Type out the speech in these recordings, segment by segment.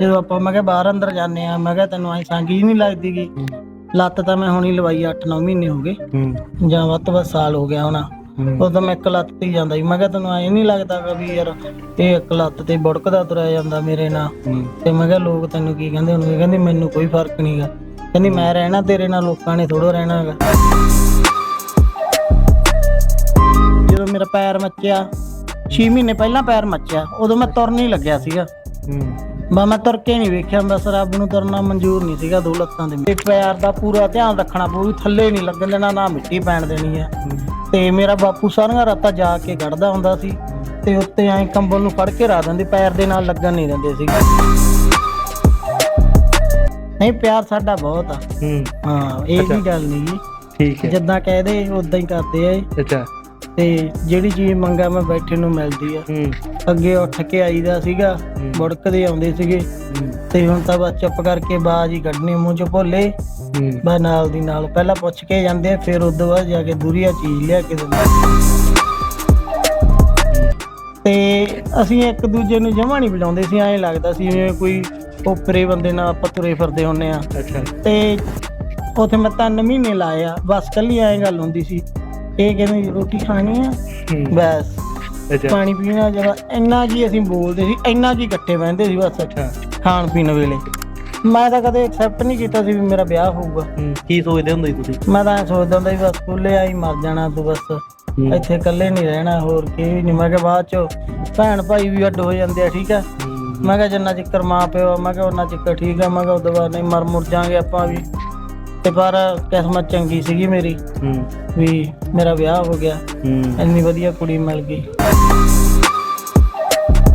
ਜਦੋਂ ਆਪਾਂ ਮੈਂ ਕਿਹਾ ਬਾਹਰ ਅੰਦਰ ਜਾਂਦੇ ਆ ਮੈਂ ਕਿਹਾ ਤੈਨੂੰ ਐ ਸੰਗੀ ਨਹੀਂ ਲੱਗਦੀਗੀ ਲੱਤ ਤਾਂ ਮੈਂ ਹੁਣੀ ਲਵਾਈ 8-9 ਮਹੀਨੇ ਹੋ ਗਏ। ਹੂੰ। ਜਾਂ ਵੱਧ ਤੋਂ ਵੱਧ ਸਾਲ ਹੋ ਗਿਆ ਹੋਣਾ। ਉਦੋਂ ਮੈਂ ਇੱਕ ਲੱਤ ਤੇ ਜਾਂਦਾ ਸੀ। ਮੈਂ ਕਿਹਾ ਤੈਨੂੰ ਐ ਨਹੀਂ ਲੱਗਦਾ ਵੀ ਯਾਰ ਇਹ ਇੱਕ ਲੱਤ ਤੇ ਬੁੜਕਦਾ ਤੁਰਿਆ ਜਾਂਦਾ ਮੇਰੇ ਨਾਲ। ਤੇ ਮੈਂ ਕਿਹਾ ਲੋਕ ਤੈਨੂੰ ਕੀ ਕਹਿੰਦੇ ਹੋਣਗੇ? ਕਹਿੰਦੀ ਮੈਨੂੰ ਕੋਈ ਫ਼ਰਕ ਨਹੀਂਗਾ ਕਹਿੰਦੀ ਮੈਂ ਰਹਿਣਾ ਤੇਰੇ ਨਾਲ ਲੋਕਾਂ ਨੇ ਥੋੜੋ ਰਹਿਣਾ ਹੈਗਾ ਜਦੋਂ ਮੇਰਾ ਪੈਰ ਮੱਚਿਆ 6 ਮਹੀਨੇ ਪਹਿਲਾਂ ਪੈਰ ਮੱਚਿਆ ਉਦੋਂ ਮੈਂ ਤੁਰਨ ਹੀ ਲੱਗਿਆ ਸੀਗਾ। ਬਾ ਮੈਂ ਤੁਰ ਕੇ ਨਹੀਂ ਵੇਖਿਆ ਬਸ ਰੱਬ ਨੂੰ ਤੁਰਨਾ ਮਨਜ਼ੂਰ ਨਹੀਂ ਸੀਗਾ ਦੋ ਲੱਤਾਂ ਦੇ ਮੇਰੇ ਪੈਰ ਦਾ ਪੂਰਾ ਧਿਆਨ ਰੱਖਣਾ ਪਊ ਵੀ ਥੱਲੇ ਨਹੀਂ ਲੱਗਣ ਦੇਣਾ ਨਾ ਮਿੱਟੀ ਪੈਣ ਦੇਣੀ ਆ ਤੇ ਮੇਰਾ ਬਾਪੂ ਸਾਰੀਆਂ ਰਾਤਾਂ ਜਾ ਕੇ ਕੱਢਦਾ ਹੁੰਦਾ ਸੀ ਤੇ ਉੱਤੇ ਐਂ ਕੰਬਲ ਨੂੰ ਫੜ ਕੇ ਰੱਖ ਦਿੰਦੇ ਪੈਰ ਦੇ ਨਾਲ ਲੱਗਣ ਨਹੀਂ ਦਿੰਦੇ ਸੀਗੇ। ਨਹੀਂ ਪਿਆਰ ਸਾਡਾ ਬਹੁਤ ਆ। ਹੂੰ। ਹਾਂ ਇਹ ਵੀ ਗੱਲ ਨਹੀਂ ਜੀ ਠੀਕ ਹੈ। ਜਿੱਦਾਂ ਕਹਦੇ ਉਦਾਂ ਹੀ ਕਰਦੇ ਆ ਇਹ। ਅੱਛਾ। ਤੇ ਜਿਹੜੀ ਚੀਜ਼ ਮੰਗਾ ਮੈਂ ਬੈਠੇ ਨੂੰ ਮਿਲਦੀ ਆ। ਹੂੰ। ਅੱਗੇ ਉੱਠ ਕੇ ਆਈਦਾ ਸੀਗਾ। ਮੁੜਕਦੇ ਆਉਂਦੇ ਸੀਗੇ। ਤੇ ਹੁਣ ਤਾਂ ਬਸ ਚੁੱਪ ਕਰਕੇ ਬਾਜ ਹੀ ਕੱਢਣੀ ਮੂੰਹ ਚ ਭੋਲੇ। ਬਸ ਨਾਲ ਦੀ ਨਾਲ ਪਹਿਲਾਂ ਪੁੱਛ ਕੇ ਜਾਂਦੇ ਆ, ਫਿਰ ਉਦੋਂ ਬਾਅਦ ਜਾ ਕੇ ਦੂਰੀਆ ਚੀਜ਼ ਲਿਆ ਕੇ ਦਿੰਦੇ ਤੇ ਅਸੀਂ ਇੱਕ ਦੂਜੇ ਨੂੰ ਜਮਾ ਨਹੀਂ ਬੁਲਾਉਂਦੇ ਸੀ ਐਂ ਲੱਗਦਾ ਸੀ ਜਿਵੇਂ ਕੋਈ ਓਪਰੇ ਬੰਦੇ ਨਾਲ ਆਪਾਂ ਤੁਰੇ ਫਿਰਦੇ ਹੁੰਨੇ ਆ। ਅੱਛਾ। ਤੇ ਉਥੇ ਮੈਂ ਤਿੰਨ ਮਹੀਨੇ ਲਾਏ ਆ ਬਸ ਕੱਲੀ ਐਂ ਗੱਲ ਹੁੰਦੀ ਸੀ। ਇਹ ਕਹਿੰਦੇ ਰੋਟੀ ਖਾਣੀ ਆ। ਹੂੰ। ਬਸ। ਅੱਛਾ। ਪਾਣੀ ਪੀਣਾ ਜਰਾ ਇੰਨਾ ਜੀ ਅਸੀਂ ਬੋਲਦੇ ਸੀ ਇੰਨਾ ਜੀ ਇਕੱਠੇ ਬਹਿੰਦੇ ਸੀ ਬਸ। ਅੱਛਾ। ਖਾਣ ਪੀਣ ਵੇਲੇ। ਮੈਂ ਤਾਂ ਕਦੇ ਐਕਸੈਪਟ ਨਹੀਂ ਕੀਤਾ ਸੀ ਵੀ ਮੇਰਾ ਵਿਆਹ ਹੋਊਗਾ। ਹੂੰ ਕੀ ਸੋਚਦੇ ਹੁੰਦੇ ਸੀ ਤੁਸੀਂ? ਮੈਂ ਤਾਂ ਐਂ ਸੋਚਦਾ ਹੁੰਦਾ ਸੀ ਬਸ ਸਕੂਲੇ ਆਈ ਮਰ ਜਾਣਾ ਤੂੰ ਬਸ। ਹੂੰ। ਇੱਥੇ ਇਕੱਲੇ ਨਹੀਂ ਰਹਿਣਾ ਹੋਰ ਕੀ ਨਹੀਂ। ਮੈਂ ਕਿਹਾ ਬਾਅਦ ਚ ਭੈਣ ਭਾਈ ਵੀ ਅੱਡ ਹੋ ਜਾਂਦੇ ਆ ਠੀਕ ਆ? ਮੈਂ ਕਿਹਾ ਜਿੰਨਾ ਚਿੱਕਰ ਮਾਂ ਪਿਓ ਆ, ਮੈਂ ਕਿਹਾ ਉਹਨਾਂ ਚਿੱਕਰ ਠੀਕ ਆ। ਮੈਂ ਕਿਹਾ ਉਦੋਂ ਬਾਅਦ ਨਹੀਂ ਮਰ ਮੁਰ ਜਾਾਂਗੇ ਆਪਾਂ ਵੀ। ਤੇ ਪਰ ਕਿਸਮਤ ਚੰਗੀ ਸੀਗੀ ਮੇਰੀ। ਹੂੰ। ਵੀ ਮੇਰਾ ਵਿਆਹ ਹੋ ਗਿਆ। ਹੂੰ। ਇੰਨੀ ਵਧੀਆ ਕੁੜੀ ਮਿਲ ਗਈ।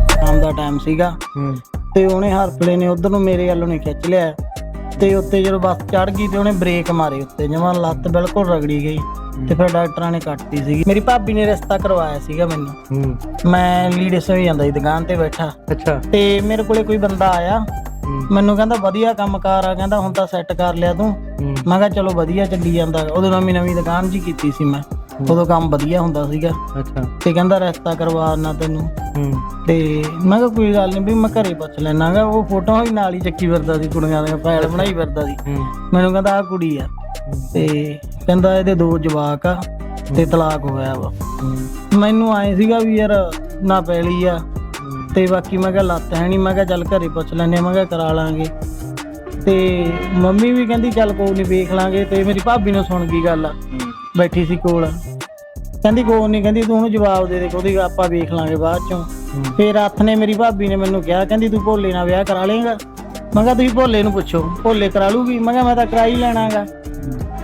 ਸ਼ਾਮ ਦਾ ਟਾਈਮ ਸੀਗਾ। ਹੂੰ। ਤੇ ਉਹਨੇ ਹਰਪਲੇ ਨੇ ਉਧਰ ਨੂੰ ਮੇਰੇ ਵੱਲੋਂ ਨੇ ਖਿੱਚ ਲਿਆ। ਤੇ ਉੱਤੇ ਜਦੋਂ ਬੱਸ ਚੜ ਗਈ ਤੇ ਉਹਨੇ ਬ੍ਰੇਕ ਮਾਰੇ ਉੱਤੇ। ਜਮਾਂ ਲੱਤ ਬਿਲਕੁਲ ਰਗੜੀ ਗਈ। ਤੇ ਫਿਰ ਡਾਕਟਰਾਂ ਨੇ ਕੱਟਤੀ ਸੀਗੀ। ਮੇਰੀ ਭਾਬੀ ਨੇ ਰਿਸ਼ਤਾ ਕਰਵਾਇਆ ਸੀਗਾ ਮੈਨੂੰ। ਹੂੰ। ਮੈਂ ਲੀੜੇ ਸੋਈ ਜਾਂਦਾ ਸੀ ਦੁਕਾਨ ਤੇ ਬੈਠਾ। ਅੱਛਾ। ਤੇ ਮੇਰੇ ਕੋਲੇ ਕੋਈ ਬੰਦਾ ਆਇਆ। ਮੈਨੂੰ ਕਹਿੰਦਾ ਵਧੀਆ ਕੰਮਕਾਰ ਆ ਕਹਿੰਦਾ ਹੁਣ ਤਾਂ ਸੈੱਟ ਕਰ ਲਿਆ ਤੂੰ। ਮੈਂ ਕਿਹਾ ਚਲੋ ਵਧੀਆ ਚੱਲੀ ਜਾਂਦਾ। ਉਦੋਂ ਨਵੀਂ ਨਵੀਂ ਦੁਕਾਨ ਜੀ ਕੀਤੀ ਸੀ ਮੈਂ। ਉਦੋਂ ਕੰਮ ਵਧੀਆ ਹੁੰਦਾ ਸੀਗਾ। ਅੱਛਾ। ਤੇ ਕਹਿੰਦਾ ਰਿਸ਼ਤਾ ਕਰਵਾ ਨਾ ਤੈਨੂੰ। ਤੇ ਮੈਂ ਕਿਹਾ ਕੋਈ ਗੱਲ ਨਹੀਂ ਵੀ ਮੈਂ ਘਰੇ ਪੁੱਛ ਲੈਣਾਗਾ ਉਹ ਫੋਟੋ ਵੀ ਨਾਲ ਹੀ ਚੱਕੀ ਫਿਰਦਾ ਸੀ ਕੁੜੀਆਂ ਦੀਆਂ ਫਾਈਲ ਬਣਾਈ ਫਿਰਦਾ ਸੀ। ਮੈਨੂੰ ਕਹਿੰਦਾ ਆ ਕੁੜੀ ਆ। ਤੇ ਕਹਿੰਦਾ ਇਹਦੇ ਦੋ ਜਵਾਕ ਆ ਤੇ ਤਲਾਕ ਹੋਇਆ ਵਾ। ਮੈਨੂੰ ਆਏ ਸੀਗਾ ਵੀ ਯਾਰ ਨਾ ਪੈਲੀ ਆ। ਤੇ ਬਾਕੀ ਮੈਂ ਕਿਹਾ ਲੱਤ ਹੈ ਨਹੀਂ ਮੈਂ ਕਿਹਾ ਚੱਲ ਘਰੇ ਪੁੱਛ ਲੈਨੇ ਆ, ਮੈਂ ਕਿਹਾ ਕਰਾ ਲਾਂਗੇ। ਤੇ ਮੰਮੀ ਵੀ ਕਹਿੰਦੀ ਚੱਲ ਕੋਈ ਨਹੀਂ ਵੇਖ ਲਾਂਗੇ ਤੇ ਮੇਰੀ ਭਾਬੀ ਨੇ ਸੁਣ ਗਈ ਗੱਲ। ਬੈਠੀ ਸੀ ਕੋਲ। ਕਹਿੰਦੀ ਕੋਈ ਨਹੀਂ ਕਹਿੰਦੀ ਤੂੰ ਉਹਨੂੰ ਜਵਾਬ ਦੇ ਦੇ ਉਹਦੀ ਆਪਾਂ ਵੇਖ ਲਾਂਗੇ ਬਾਅਦ ਚੋਂ। ਫਿਰ ਹੱਥ ਨੇ ਮੇਰੀ ਭਾਬੀ ਨੇ ਮੈਨੂੰ ਕਿਹਾ ਕਹਿੰਦੀ ਤੂੰ ਭੋਲੇ ਨਾਲ ਵਿਆਹ ਕਰਾ ਲੇਗਾ ਮੈਂ ਕਿਹਾ ਤੁਸੀਂ ਭੋਲੇ ਨੂੰ ਪੁੱਛੋ ਭੋਲੇ ਕਰਾ ਲੂਗੀ? ਮੈਂ ਕਿਹਾ ਮੈਂ ਤਾਂ ਕਰਾ ਹੀ ਲੈਣਾਗਾ।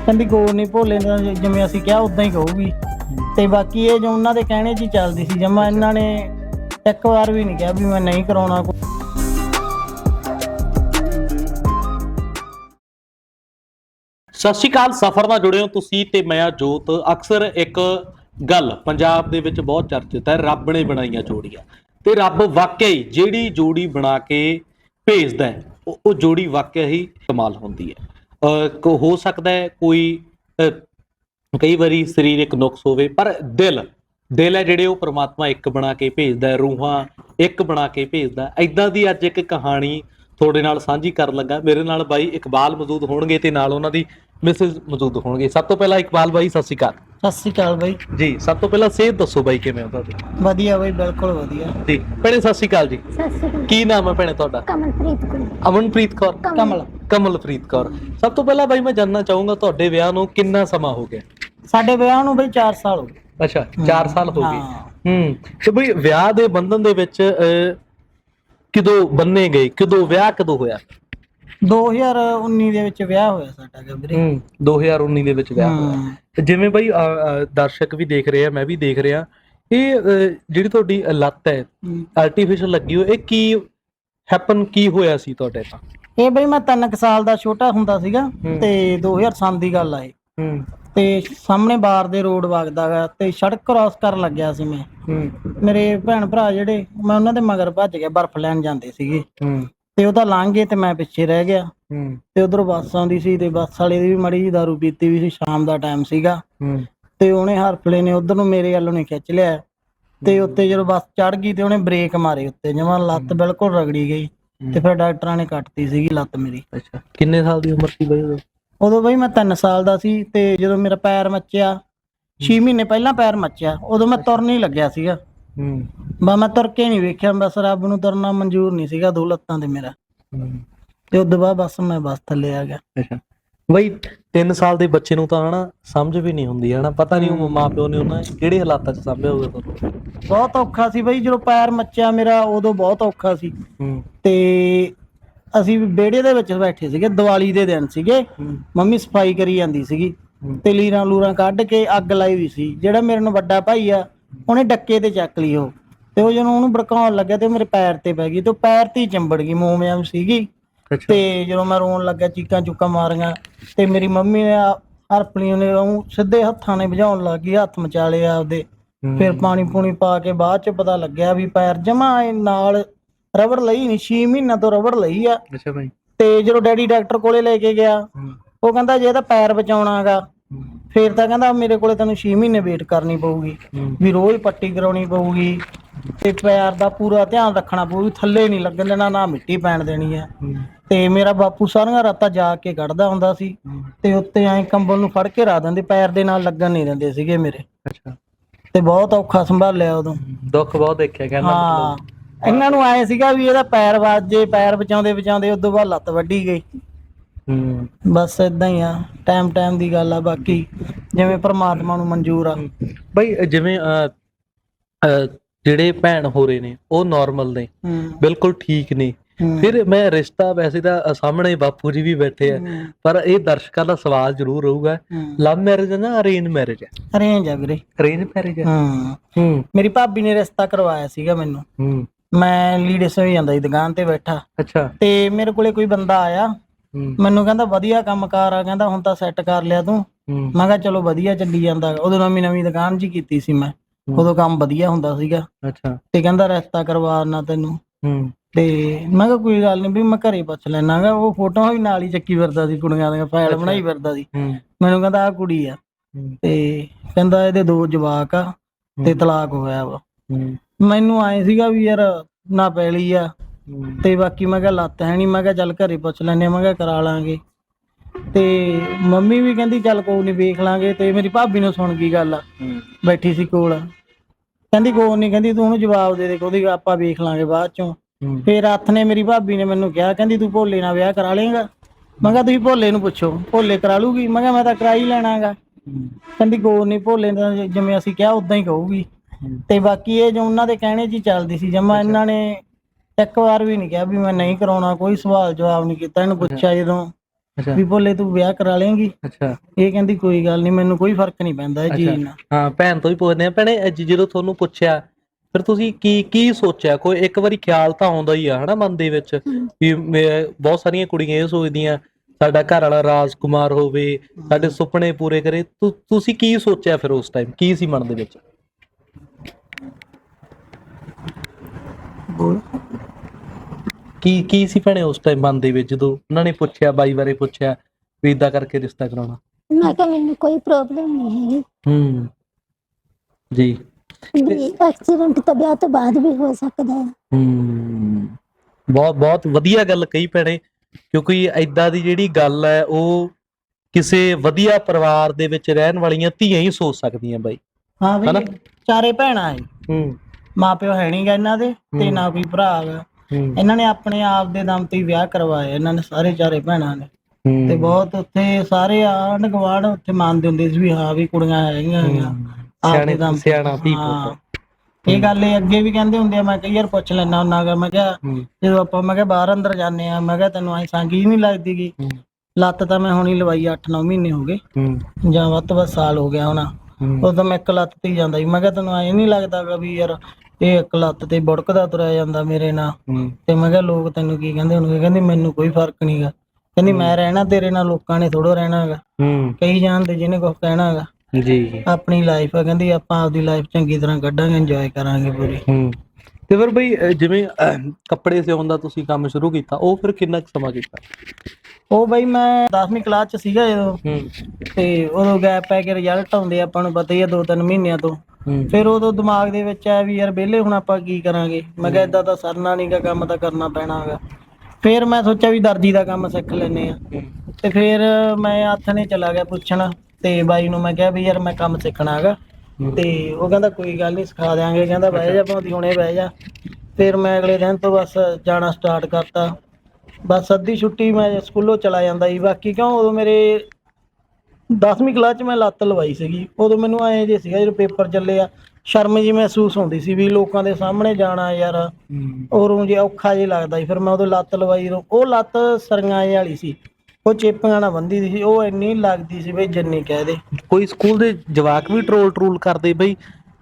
ਕਹਿੰਦੀ ਕੋਈ ਨਹੀਂ ਭੋਲੇ ਜ- ਜਿਵੇਂ ਅਸੀਂ ਕਿਹਾ ਉਦਾਂ ਹੀ ਕਹੂਗੀ। ਤੇ ਬਾਕੀ ਇਹ ਜੋ ਉਹਨਾਂ ਦੇ ਕਹਿਣੇ 'ਚ ਹੀ ਚੱਲਦੀ ਸੀ ਜਮਾ ਇਹਨਾਂ ਨੇ ਇੱਕ ਵਾਰ ਵੀ ਨਹੀਂ ਕਿਹਾ ਵੀ ਮੈਂ ਨਹੀਂ ਕਰਾਉਣਾ ਸਤਿ ਸ਼੍ਰੀ ਅਕਾਲ, ਸਫਰ ਨਾਲ ਜੁੜੇ ਹੋ ਤੁਸੀਂ ਤੇ ਮੈਂ ਆ ਜੋਤ। ਅਕਸਰ ਇੱਕ ਗੱਲ ਪੰਜਾਬ ਦੇ ਵਿੱਚ ਬਹੁਤ ਚਰਚਿਤ ਹੈ, ਰੱਬ ਨੇ ਬਣਾਈਆਂ ਜੋੜੀਆਂ। ਤੇ ਰੱਬ ਵਾਕਿਆ ਹੀ ਜਿਹੜੀ ਜੋੜੀ ਬਣਾ ਕੇ ਭੇਜਦਾ ਹੈ, ਉਹ ਜੋੜੀ ਵਾਕਿਆ ਹੀ ਕਮਾਲ ਹੁੰਦੀ ਹੈ। ਅਹ ਹੋ ਸਕਦਾ ਹੈ ਕੋਈ ਕਈ ਵਾਰੀ ਸਰੀਰਕ ਨੁਕਸ ਹੋਵੇ, ਪਰ ਦਿਲ ਦਿਲ ਹੈ ਜਿਹੜੇ ਉਹ ਪ੍ਰਮਾਤਮਾ ਇੱਕ ਬਣਾ ਕੇ ਭੇਜਦਾ ਹੈ ਰੂਹਾਂ ਇੱਕ ਬਣਾ ਕੇ ਭੇਜਦਾ। ਏਦਾਂ ਦੀ ਅੱਜ ਇੱਕ ਕਹਾਣੀ ਤੁਹਾਡੇ ਨਾਲ ਸਾਂਝੀ ਕਰਨ ਲੱਗਾ। ਮੇਰੇ ਨਾਲ ਬਾਈ ਇਕਬਾਲ ਮੌਜੂਦ ਹੋਣਗੇ ਤੇ ਨਾਲ ਉਹਨਾਂ ਦੀ ਮਿਸਿਸ ਮੌਜੂਦ ਹੋਣਗੇ। ਸਭ ਤੋਂ ਪਹਿਲਾਂ ਇਕਬਾਲ ਬਾਈ ਸਤਿ ਸ਼੍ਰੀ ਅਕਾਲ। ਸਤਿ ਸ਼੍ਰੀ ਅਕਾਲ ਬਾਈ। ਜੀ ਸਭ ਤੋਂ ਪਹਿਲਾਂ ਸਿਹਤ ਦੱਸੋ ਬਾਈ ਕਿਵੇਂ ਹੋ ਤੁਹਾਡੀ? ਵਧੀਆ ਬਾਈ ਬਿਲਕੁਲ ਵਧੀਆ। ਜੀ ਭੈਣੇ ਸਤਿ ਸ਼੍ਰੀ ਅਕਾਲ ਜੀ। ਸਤਿ ਸ਼੍ਰੀ ਅਕਾਲ। ਕੀ ਨਾਮ ਹੈ ਭੈਣੇ ਤੁਹਾਡਾ? ਕਮਲਪ੍ਰੀਤ ਕੁੜੀ ਅਮਨਪ੍ਰੀਤ ਕੌਰ। ਕਮਲ। ਕਮਲਪ੍ਰੀਤ ਕੌਰ। ਸਭ ਤੋਂ ਪਹਿਲਾਂ ਬਾਈ ਮੈਂ ਜਾਨਣਾ ਚਾਹੂੰਗਾ ਤੁਹਾਡੇ ਵਿਆਹ ਨੂੰ ਕਿੰਨਾ ਸਮਾਂ ਹੋ ਗਿਆ? ਸਾਡੇ ਵਿਆਹ ਨੂੰ ਬਈ 4 ਸਾਲ ਹੋ ਗਏ। ਅੱਛਾ 4 ਸਾਲ ਹੋ ਗਏ। ਹਾਂ। ਤੇ ਬਈ ਵਿਆਹ ਦੇ ਬੰਧਨ ਦੇ ਵਿੱਚ ਕਦੋਂ ਬੰਨੇ ਗਏ? ਕਦੋਂ ਵਿਆਹ ਕਦੋਂ ਹੋਇਆ? 2019 ਦੇ ਵਿੱਚ ਵਿਆਹ ਹੋਇਆ ਸਾਡਾ ਗਾ ਵੀਰੇ। ਹੂੰ 2019 ਦੇ ਵਿੱਚ ਵਿਆਹ ਹੋਇਆ। ਤੇ ਜਿਵੇਂ ਬਈ ਦਰਸ਼ਕ ਵੀ ਦੇਖ ਰਹੇ ਆ ਮੈਂ ਵੀ ਦੇਖ ਰਿਹਾ। ਇਹ ਜਿਹੜੀ ਤੁਹਾਡੀ ਲੱਤ ਹੈ। ਆਰਟੀਫੀਸ਼ੀਅਲ ਲੱਗੀ ਹੋਈ ਇਹ ਕੀ ਹੈਪਨ ਕੀ ਹੋਇਆ ਸੀ ਤੁਹਾਡੇ ਤਾਂ? ਇਹ ਬਈ ਮੈਂ 3 ਸਾਲ ਦਾ ਛੋਟਾ ਹੁੰਦਾ ਸੀਗਾ। ਤੇ 2007 ਦੀ ਗੱਲ ਆ ਇਹ। ਤੇ ਸਾਹਮਣੇ ਬਾਰ ਦੇ ਰੋਡ ਵਗਦਾ ਗਾ ਤੇ ਸੜਕ ਕ੍ਰਾਸ ਕਰਨ ਲੱਗਿਆ ਸੀ ਮੈਂ। ਹੂੰ। ਮੇਰੇ ਭੈਣ ਭਰਾ ਜਿਹੜੇ ਮੈਂ ਉਹਨਾਂ ਦੇ ਮਗਰ ਭੱਜ ਗਿਆ ਬਰਫ਼ ਲੈਣ ਜਾਂਦੇ ਸੀਗੇ। ਹੂੰ। ਤੇ ਉਹ ਤਾਂ ਲੰਘ ਗਏ ਤੇ ਮੈਂ ਪਿੱਛੇ ਰਹਿ ਗਿਆ। ਹੂੰ। ਤੇ ਉਧਰੋਂ ਬੱਸ ਆਉਂਦੀ ਸੀ ਤੇ ਬੱਸ ਵਾਲੇ ਦੀ ਵੀ ਮੜੀ ਜੀ ਦਾਰੂ ਪੀਤੀ ਵੀ ਸੀ ਸ਼ਾਮ ਦਾ ਟਾਈਮ ਸੀਗਾ। ਹੂੰ। ਤੇ ਉਹਨੇ ਹਰਫਲੇ ਨੇ ਉਧਰ ਨੂੰ ਮੇਰੇ ਵੱਲੋਂ ਨੇ ਖਿੱਚ ਲਿਆ। ਤੇ ਉੱਤੇ ਜਦੋਂ ਬੱਸ ਚੜ ਗਈ ਤੇ ਉਹਨੇ ਬ੍ਰੇਕ ਮਾਰੇ ਉੱਤੇ ਜਮਾਂ ਲੱਤ ਬਿਲਕੁਲ ਰਗੜੀ ਗਈ। ਤੇ ਫਿਰ ਡਾਕਟਰਾਂ ਨੇ ਕੱਟਤੀ ਸੀਗੀ ਲੱਤ ਮੇਰੀ। ਅੱਛਾ। ਕਿੰਨੇ ਸਾਲ ਦੀ ਉਮਰ ਸੀ ਬਈ ਉਦੋਂ ਉਦੋਂ ਬਈ ਮੈਂ 3 ਸਾਲ ਦਾ ਸੀ ਤੇ ਜਦੋਂ ਮੇਰਾ ਪੈਰ ਮੱਚਿਆ 6 ਮਹੀਨੇ ਪਹਿਲਾਂ ਪੈਰ ਮੱਚਿਆ ਉਦੋਂ ਮੈਂ ਤੁਰਨ ਹੀ ਲੱਗਿਆ ਸੀਗਾ। ਹੂੰ। ਬਾ ਮੈਂ ਤੁਰ ਕੇ ਨਹੀਂ ਵੇਖਿਆ ਬਸ ਰੱਬ ਨੂੰ ਤੁਰਨਾ ਮਨਜ਼ੂਰ ਨਹੀਂ ਸੀਗਾ ਦੋ ਲੱਤਾਂ ਤੇ ਮੇਰਾ। ਤੇ ਉਦੋਂ ਬਾਅਦ ਬਸ ਮੈਂ ਬਸ ਥੱਲੇ ਆ ਗਿਆ। ਅੱਛਾ। ਬਈ 3 ਸਾਲ ਦੇ ਬੱਚੇ ਨੂੰ ਤਾਂ ਹਨਾ ਸਮਝ ਵੀ ਨਹੀਂ ਹੁੰਦੀ ਹਨਾ ਪਤਾ ਨਹੀਂ ਉਹ ਮਾਂ ਪਿਓ ਨੇ ਉਹਨਾਂ ਕਿਹੜੇ ਹਾਲਾਤਾਂ 'ਚ ਸਾਂਭਿਆ ਹੋਊਗਾ ਤੁਹਾਨੂੰ। ਬਹੁਤ ਔਖਾ ਸੀ ਬਈ ਜਦੋਂ ਪੈਰ ਮੱਚਿਆ ਮੇਰਾ ਉਦੋਂ ਬਹੁਤ ਔਖਾ ਸੀ। ਹੂੰ। ਤੇ ਅਸੀਂ ਵਿਹੜੇ ਦੇ ਵਿੱਚ ਬੈਠੇ ਸੀਗੇ ਦੀਵਾਲੀ ਦੇ ਦਿਨ ਸੀਗੇ। ਮੰਮੀ ਸਫ਼ਾਈ ਕਰੀ ਜਾਂਦੀ ਸੀਗੀ। ਤੇ ਲੀਰਾਂ ਲੂਰਾਂ ਕੱਢ ਕੇ ਅੱਗ ਲਾਈ ਵੀ ਸੀ। ਜਿਹੜਾ ਮੇਰੇ ਨੂੰ ਵੱਡਾ ਭਾਈ ਆ ਉਹਨੇ ਡੱਕੇ ਤੇ ਚੱਕ ਲਈ ਉਹ। ਤੇ ਉਹ ਜਦੋਂ ਉਹਨੂੰ ਭੜਕਾਉਣ ਲੱਗਿਆ ਤੇ ਉਹ ਮੇਰੇ ਪੈਰ ਤੇ ਪੈ ਗਈ। ਤੇ ਉਹ ਪੈਰ ਤੇ ਹੀ ਚੰਬੜ ਗਈ ਮੋਮਿਆਂ ਸੀਗੀ। ਤੇ ਜਦੋਂ ਮੈਂ ਰੋਣ ਲੱਗਾ ਚੀਕਾਂ ਚੁੱਕਾਂ ਮਾਰੀਆਂ। ਤੇ ਮੇਰੀ ਮੰਮੀ ਨੇ ਹਰਪਲੀ ਨੇ ਉਹ ਸਿੱਧੇ ਹੱਥਾਂ ਨੇ ਭਜਾਉਣ ਲੱਗ ਗਈ ਹੱਥ ਮਚਾਲੇ ਆਪਦੇ। ਫਿਰ ਪਾਣੀ ਪੂਣੀ ਪਾ ਕੇ ਬਾਅਦ ਚ ਪਤਾ ਲੱਗਿਆ ਵੀ ਪੈਰ ਜਮਾ ਨਾਲ ਰਬੜ ਲਈ ਨਹੀਂ 6 ਮਹੀਨਿਆਂ ਤੋਂ ਰਬੜ ਲਈ ਆ। ਅੱਛਾ ਭਾਈ। ਤੇ ਜਦੋਂ ਡੈਡੀ ਡਾਕਟਰ ਕੋਲੇ ਲੈ ਕੇ ਗਿਆ ਉਹ ਕਹਿੰਦਾ ਜੇ ਇਹਦਾ ਪੈਰ ਬਚਾਉਣਾਗਾ। ਫੇਰ ਤਾਂ ਕਹਿੰਦਾ ਮੇਰੇ ਕੋਲੇ ਤੈਨੂੰ 6 ਮਹੀਨੇ ਵੇਟ ਕਰਨੀ ਪਊਗੀ ਵੀ ਰੋਜ਼ ਪੱਟੀ ਕਰਾਉਣੀ ਪਊਗੀ ਤੇ ਪੈਰ ਦਾ ਪੂਰਾ ਧਿਆਨ ਰੱਖਣਾ ਪਊਗੀ ਥੱਲੇ ਨਹੀਂ ਲੱਗਣ ਦੇਣਾ ਨਾ ਮਿੱਟੀ ਪੈਣ ਦੇਣੀ ਹੈ। ਤੇ ਮੇਰਾ ਬਾਪੂ ਸਾਰੀਆਂ ਰਾਤਾਂ ਜਾ ਕੇ ਕੱਢਦਾ ਹੁੰਦਾ ਸੀ। ਤੇ ਉੱਤੇ ਐਂ ਕੰਬਲ ਨੂੰ ਫੜ ਕੇ ਰਾ ਦਿੰਦੇ ਪੈਰ ਦੇ ਨਾਲ ਲੱਗਣ ਨਹੀਂ ਦਿੰਦੇ ਸੀਗੇ ਮੇਰੇ। ਅੱਛਾ। ਤੇ ਬਹੁਤ ਔਖਾ ਸੰਭਾਲਿਆ ਉਦੋਂ। ਦੁੱਖ ਬਹੁਤ ਦੇਖਿਆ ਕਹਿੰਦਾ ਹਾਂ। ਇਹਨਾਂ ਨੂੰ ਆਏ ਸੀਗਾ ਵੀ ਇਹਦਾ ਪੈਰ ਵੱਜੇ ਪੈਰ ਬਚਾਉਂਦੇ ਬਚਾਉਂਦੇ ਉਦੋਂ ਬਾਅਦ ਲੱਤ ਵੱਢੀ ਗਈ। ਹੂੰ। ਬਸ ਇਦਾਂ ਹੀ ਆ ਟਾਈਮ ਟਾਈਮ ਦੀ ਗੱਲ ਆ ਬਾਕੀ ਜਿਵੇਂ ਪ੍ਰਮਾਤਮਾ ਨੂੰ ਮਨਜ਼ੂਰ ਆ। ਬਈ ਜਿਵੇਂ ਅਹ, ਅਹ, ਜਿਹੜੇ ਭੈਣ ਹੋ ਰਹੇ ਨੇ ਉਹ ਨਾਰਮਲ ਨੇ। ਹੂੰ। ਬਿਲਕੁਲ ਠੀਕ ਨੇ। ਹੂੰ। ਫਿਰ ਮੈਂ ਰਿਸ਼ਤਾ ਵੈਸੇ ਤਾਂ ਅ, ਸਾਹਮਣੇ ਬਾਪੂ ਜੀ ਵੀ ਬੈਠੇ ਆ ਹੂੰ। ਪਰ ਇਹ ਦਰਸ਼ਕਾਂ ਦਾ ਸਵਾਲ ਜ਼ਰੂਰ ਰਹੂਗਾ ਹੂੰ। ਲਵ ਮੈਰਿਜ ਹੈ ਨਾ ਅਰੇਂਜ ਮੈਰਿਜ ਹੈ ਅਰੇਂਜ ਆ ਵੀਰੇ। ਅਰੇਂਜ ਮੈਰਿਜ ਹੈ ਹੂੰ। ਹੂੰ। ਮੇਰੀ ਭਾਬੀ ਨੇ ਰਿਸ਼ਤਾ ਕਰਵਾਇਆ ਸੀਗਾ ਮੈਨੂੰ। ਹੂੰ। ਮੈਂ ਲੀੜੇ ਸੋਈ ਜਾਂਦਾ ਸੀ ਦੁਕਾਨ ਤੇ ਬੈਠਾ। ਅੱਛਾ। ਤੇ ਮੇਰੇ ਕੋਲੇ ਕੋਈ ਬੰਦਾ ਆਇਆ ਹੂੰ। ਮੈਨੂੰ ਕਹਿੰਦਾ ਵਧੀਆ ਕੰਮਕਾਰ ਆ ਕਹਿੰਦਾ ਹੁਣ ਤਾਂ ਸੈੱਟ ਕਰ ਲਿਆ ਤੂੰ। ਹੂੰ। ਮੈਂ ਕਿਹਾ ਚਲੋ ਵਧੀਆ ਚੱਲੀ ਜਾਂਦਾ। ਉਦੋਂ ਨਵੀਂ ਨਵੀਂ ਦੁਕਾਨ ਜੀ ਕੀਤੀ ਸੀ ਮੈਂ। ਉਦੋਂ ਕੰਮ ਵਧੀਆ ਹੁੰਦਾ ਸੀਗਾ। ਅੱਛਾ। ਤੇ ਕਹਿੰਦਾ ਰਿਸ਼ਤਾ ਕਰਵਾਉਣਾ ਤੈਨੂੰ। ਹੂੰ। ਤੇ ਮੈਂ ਕਿਹਾ ਕੋਈ ਗੱਲ ਨਹੀਂ ਵੀ ਮੈਂ ਘਰੇ ਪੁੱਛ ਲੈਣਾਗਾ ਉਹ ਫੋਟੋਆਂ ਵੀ ਨਾਲ ਹੀ ਚੱਕੀ ਫਿਰਦਾ ਸੀ ਕੁੜੀਆਂ ਦੀਆਂ ਫਾਈਲ ਬਣਾਈ ਫਿਰਦਾ ਸੀ। ਹੂੰ। ਮੈਨੂੰ ਕਹਿੰਦਾ ਆ ਕੁੜੀ ਆ। ਹੂੰ, ਤੇ ਕਹਿੰਦਾ ਇਹਦੇ ਦੋ ਜਵਾਕ ਆ ਤੇ ਹੂੰ, ਤਲਾਕ ਹੋਇਆ ਵਾ। ਹੂੰ, ਮੈਨੂੰ ਆਏ ਸੀਗਾ ਵੀ ਯਾਰ ਨਾ ਪੈਲੀ ਆ। ਤੇ ਬਾਕੀ ਮੈਂ ਕਿਹਾ ਲੱਤ ਹੈ ਨਹੀਂ ਮੈਂ ਕਿਹਾ ਚੱਲ ਘਰੇ ਪੁੱਛ ਲੈਨੇ ਆ, ਮੈਂ ਕਿਹਾ ਕਰਾ ਲਾਂਗੇ। ਤੇ ਮੰਮੀ ਵੀ ਕਹਿੰਦੀ ਚੱਲ ਕੋਈ ਨਹੀਂ ਵੇਖ ਲਾਂਗੇ ਤੇ ਮੇਰੀ ਭਾਬੀ ਨੂੰ ਸੁਣ ਗਈ ਗੱਲ। ਬੈਠੀ ਸੀ ਕੋਲ। ਕਹਿੰਦੀ ਕੋਈ ਨਹੀਂ ਕਹਿੰਦੀ ਤੂੰ ਉਹਨੂੰ ਜਵਾਬ ਦੇ ਦੇ ਉਹਦੀ ਆਪਾਂ ਵੇਖ ਲਾਂਗੇ ਬਾਅਦ ਚੋਂ। ਫੇਰ ਹੱਥ ਨੇ ਮੇਰੀ ਭਾਬੀ ਨੇ ਮੈਨੂੰ ਕਿਹਾ ਕਹਿੰਦੀ ਤੂੰ ਭੋਲੇ ਨਾਲ ਵਿਆਹ ਕਰਾ ਲੇਗਾ ਮੈਂ ਕਿਹਾ ਤੁਸੀਂ ਭੋਲੇ ਨੂੰ ਪੁੱਛੋ ਭੋਲੇ ਕਰਾ ਲੂਗੀ। ਮੈਂ ਕਿਹਾ ਮੈਂ ਤਾਂ ਕਰਾ ਹੀ ਲੈਣਾਗਾ। ਕਹਿੰਦੀ ਕੋਈ ਨਹੀਂ ਭੋਲੇ ਦਾ ਜਿਵੇਂ ਅਸੀਂ ਕਿਹਾ ਉਦਾਂ ਹੀ ਕਹੂਗੀ। ਤੇ ਬਾਕੀ ਇਹ ਜੋ ਉਹਨਾਂ ਦੇ ਕਹਿਣੇ 'ਚ ਹੀ ਚੱਲਦੀ ਸੀ ਜਮਾ ਇਹਨਾਂ ਨੇ ਇੱਕ ਵਾਰ ਵੀ ਨਹੀਂ ਕਿਹਾ ਵੀ ਮੈਂ ਨਹੀਂ ਕਰਾਉਣਾ ਕੋਈ ਸਵਾਲ ਜਵਾਬ ਨਹੀਂ ਕੀਤਾ ਇਹਨੂੰ ਪੁੱਛਿਆ ਜਦੋਂ ਅੱਛਾ। ਵੀ ਭੋਲੇ ਤੂੰ ਵਿਆਹ ਕਰਾ ਲੇਂਗੀ ਅੱਛਾ। ਇਹ ਕਹਿੰਦੀ ਕੋਈ ਗੱਲ ਨਹੀਂ ਮੈਨੂੰ ਕੋਈ ਫ਼ਰਕ ਨਹੀਂ ਪੈਂਦਾ ਇਹ ਚੀਜ਼ ਨਾਲ। ਹਾਂ ਭੈਣ ਤੋਂ ਹੀ ਪੁੱਛਦੇ ਆ ਭੈਣੇ ਅੱਜ ਜਦੋਂ ਤੁਹਾਨੂੰ ਪੁੱਛਿਆ ਫਿਰ ਤੁਸੀਂ ਕੀ ਕੀ ਸੋਚਿਆ? ਕੋਈ ਇੱਕ ਵਾਰੀ ਖਿਆਲ ਤਾਂ ਆਉਂਦਾ ਹੀ ਆ ਹਨਾ ਮਨ ਦੇ ਵਿੱਚ? ਵੀ ਬਹੁਤ ਸਾਰੀਆਂ ਕੁੜੀਆਂ ਇਹ ਸੋਚਦੀਆਂ ਸਾਡਾ ਘਰ ਵਾਲਾ ਰਾਜਕੁਮਾਰ ਹੋਵੇ ਸਾਡੇ ਸੁਪਨੇ ਪੂਰੇ ਕਰੇ ਤੁਸੀਂ ਕੀ ਸੋਚਿਆ ਫਿਰ ਉਸ ਟਾਈਮ ਕੀ ਸੀ ਮਨ ਦੇ ਵਿੱਚ? ਬੋਲ ਕੀ ਕੀ ਸੀ ਭੈਣੇ ਉਸ ਟਾਈਮ ਮਨ ਦੇ ਵਿੱਚ ਜਦੋਂ ਉਹਨਾਂ ਨੇ ਪੁੱਛਿਆ ਬਾਈ ਬਾਰੇ ਪੁੱਛਿਆ ਵੀ ਇਦਾਂ ਕਰਕੇ ਰਿਸ਼ਤਾ ਕਰਾਉਣਾ? ਮੈਂ ਕਿਹਾ ਮੈਨੂੰ ਕੋਈ ਪ੍ਰੋਬਲਮ ਨਹੀਂ ਹੈਗੀ। ਹੂੰ। ਜੀ। ਵੀ ਐਕਸੀਡੈਂਟ ਤਾਂ ਵਿਆਹ ਤੋਂ ਬਾਅਦ ਵੀ ਹੋ ਸਕਦਾ ਹੈ। ਹੂੰ। ਬਹੁਤ ਬਹੁਤ ਵਧੀਆ ਗੱਲ ਕਹੀ ਭੈਣੇ ਕਿਉਂਕਿ ਐਦਾਂ ਦੀ ਜਿਹੜੀ ਗੱਲ ਹੈ ਉਹ ਕਿਸੇ ਵਧੀਆ ਪਰਿਵਾਰ ਦੇ ਵਿੱਚ ਰਹਿਣ ਵਾਲੀਆਂ ਧੀਆਂ ਹੀ ਸੋਚ ਸਕਦੀਆਂ ਬਾਈ। ਹਾਂ? ਵੀ ਚਾਰੇ ਭੈਣਾਂ ਹੈ ਹੂੰ। ਮਾਪਿਓ ਹੈ ਨਹੀਂਗਾ ਇਹਨਾਂ ਦੇ ਤੇ। ਨਾ ਕੋਈ ਭਰਾ ਹੈਗਾ ਹੂੰ। ਇਹਨਾਂ ਨੇ ਆਪਣੇ ਆਪ ਦੇ ਦਮ ਤੇ ਹੀ ਵਿਆਹ ਕਰਵਾਏ ਇਹਨਾਂ ਨੇ ਸਾਰੇ ਚਾਰੇ ਭੈਣਾਂ ਨੇ। ਤੇ ਬਹੁਤ ਉੱਥੇ ਸਾਰੇ ਆਂਢ ਗੁਆਂਢ ਉੱਥੇ ਮੰਨਦੇ ਹੁੰਦੇ ਸੀ ਵੀ ਹਾਂ ਵੀ ਕੁੜੀਆਂ ਹੈਗੀਆਂ ਹੈਗੀਆਂ ਸਿਆਣੇ ਦਮ। ਸਿਆਣਾ ਧੀ। ਪੁੱਤ। ਇਹ ਗੱਲ ਇਹ ਅੱਗੇ ਵੀ ਕਹਿੰਦੇ ਹੁੰਦੇ ਆ ਮੈਂ ਕਈ ਵਾਰ ਪੁੱਛ ਲੈਣਾ ਹੁੰਨਾ ਗਾ ਮੈਂ ਕਿਹਾ ਜਦੋਂ ਆਪਾਂ ਮੈਂ ਕਿਹਾ ਬਾਹਰ ਅੰਦਰ ਜਾਂਦੇ ਆ ਮੈਂ ਕਿਹਾ ਤੈਨੂੰ ਐ ਸੰਗੀ ਨਹੀਂ ਲੱਗਦੀਗੀ ਲੱਤ ਤਾਂ ਮੈਂ ਹੁਣੀ ਲਵਾਈ 8-9 ਮਹੀਨੇ ਹੋ ਗਏ। ਜਾਂ ਵੱਧ ਤੋਂ ਵੱਧ ਸਾਲ ਹੋ ਗਿਆ ਹੋਣਾ। ਉਦੋਂ ਮੈਂ ਇੱਕ ਲੱਤ ਤੇ ਜਾਂਦਾ ਸੀ। ਮੈਂ ਕਿਹਾ ਤੈਨੂੰ ਐ ਨਹੀਂ ਲੱਗਦਾਗਾ ਵੀ ਯਾਰ ਇਹ ਇੱਕ ਲੱਤ ਤੇ ਬੁੜਕਦਾ ਤੁਰਿਆ ਜਾਂਦਾ ਮੇਰੇ ਨਾਲ। ਤੇ ਮੈਂ ਕਿਹਾ ਲੋਕ ਤੈਨੂੰ ਕੀ ਕਹਿੰਦੇ ਹੋਣਗੇ? ਕਹਿੰਦੀ ਮੈਨੂੰ ਕੋਈ ਫ਼ਰਕ ਨਹੀਂਗਾ ਕਹਿੰਦੀ ਮੈਂ ਰਹਿਣਾ ਤੇਰੇ ਨਾਲ ਲੋਕਾਂ ਨੇ ਥੋੜੋ ਰਹਿਣਾਗਾ ਹੂੰ। ਕਈ ਜਾਣਦੇ ਜਿਹਨੇ ਕੁਝ ਕਹਿਣਾਗਾ ਜੀ। ਆਪਣੀ ਲਾਈਫ ਆ ਕਹਿੰਦੀ ਆਪਾਂ ਆਪਦੀ ਲਾਈਫ ਚੰਗੀ ਤਰ੍ਹਾਂ ਕੱਢਾਂਗੇ ਇੰਜੋਏ ਕਰਾਂਗੇ ਪੂਰੀ। ਹੂੰ। ਤੇ ਫਿਰ ਬਈ ਜਿਵੇਂ ਕੱਪੜੇ ਸਿਉਣ ਦਾ ਤੁਸੀਂ ਕੰਮ ਸ਼ੁਰੂ ਕੀਤਾ ਉਹ ਫਿਰ ਕਿੰਨਾ ਕੁ ਸਮਾਂ ਕੀਤਾ? ਉਹ ਬਈ ਮੈਂ 10ਵੀਂ ਕਲਾਸ ਚ ਸੀਗਾ ਜਦੋਂ। ਤੇ ਉਦੋਂ ਗੈਪ ਪੈ ਕੇ ਰਿਜ਼ਲਟ ਆਉਂਦੇ ਆ, ਆਪਾਂ ਨੂੰ ਪਤਾ ਹੀ ਆ ਦੋ ਤਿੰਨ ਮਹੀਨਿਆਂ ਤੋਂ। ਫਿਰ ਉਦੋਂ ਦਿਮਾਗ ਦੇ ਵਿੱਚ ਆਇਆ ਵੀ ਯਾਰ ਵਿਹਲੇ ਹੁਣ ਆਪਾਂ ਕੀ ਕਰਾਂਗੇ? ਮੈਂ ਕਿਹਾ ਇਦਾਂ ਤਾਂ ਸਰਨਾ ਨਹੀਂਗਾ ਕੰਮ ਤਾਂ ਕਰਨਾ ਪੈਣਾਗਾ ਫਿਰ ਮੈਂ ਸੋਚਿਆ ਵੀ ਦਰਜੀ ਦਾ ਕੰਮ ਸਿੱਖ ਲੈਨੇ ਆ। ਤੇ ਫਿਰ ਮੈਂ ਹੱਥ ਨੇ ਚਲਾ ਗਿਆ ਪੁੱਛਣ ਤੇ ਬਾਈ ਨੂੰ ਮੈਂ ਕਿਹਾ ਵੀ ਯਾਰ ਮੈਂ ਕੰਮ ਸਿੱਖਣਾ ਹੈਗਾ। ਤੇ ਉਹ ਕਹਿੰਦਾ ਕੋਈ ਗੱਲ ਨਹੀਂ ਸਿਖਾ ਦਿਆਂਗੇ। ਕਹਿੰਦਾ ਬਹਿ ਜਾ ਭਾਂਦੀ ਹੁਣੇ ਬਹਿ ਜਾ। ਫਿਰ ਮੈਂ ਅਗਲੇ ਦਿਨ ਤੋਂ ਬਸ ਜਾਣਾ ਸਟਾਰਟ ਕਰਤਾ। ਬਸ ਅੱਧੀ ਛੁੱਟੀ ਮੈਂ ਸਕੂਲੋਂ ਚਲਾ ਜਾਂਦਾ ਸੀ। ਬਾਕੀ ਕਿਉਂ ਉਦੋਂ ਮੇਰੇ 10ਵੀਂ ਕਲਾਸ ਚ ਮੈਂ ਲੱਤ ਲਵਾਈ ਸੀਗੀ। ਉਦੋਂ ਮੈਨੂੰ ਐਂ ਜੇ ਸੀਗਾ ਜਦੋਂ ਪੇਪਰ ਚੱਲੇ ਆ ਸ਼ਰਮ ਜੀ ਮਹਿਸੂਸ ਹੁੰਦੀ ਸੀ ਵੀ ਲੋਕਾਂ ਦੇ ਸਾਹਮਣੇ ਜਾਣਾ ਯਾਰ। ਔਰੋਂ ਜੇ ਔਖਾ ਜੇ ਲੱਗਦਾ ਸੀ ਫਿਰ ਮੈਂ ਉਦੋਂ ਲੱਤ ਲਵਾਈ ਉਹ ਲੱਤ ਸਰੀਆਂ ਜਿਹੀ ਵਾਲੀ ਸੀ। ਉਹ ਚੇਪੀਆਂ ਨਾਲ ਬੰਦੀ ਸੀ ਉਹ ਇੰਨੀ ਲੱਗਦੀ ਸੀ ਬਈ ਜੰਨੀ ਕਹਿ ਦੇ। ਕੋਈ ਸਕੂਲ ਦੇ ਜਵਾਕ ਵੀ ਟਰੋਲ ਟਰੂਲ ਕਰਦੇ ਬਈ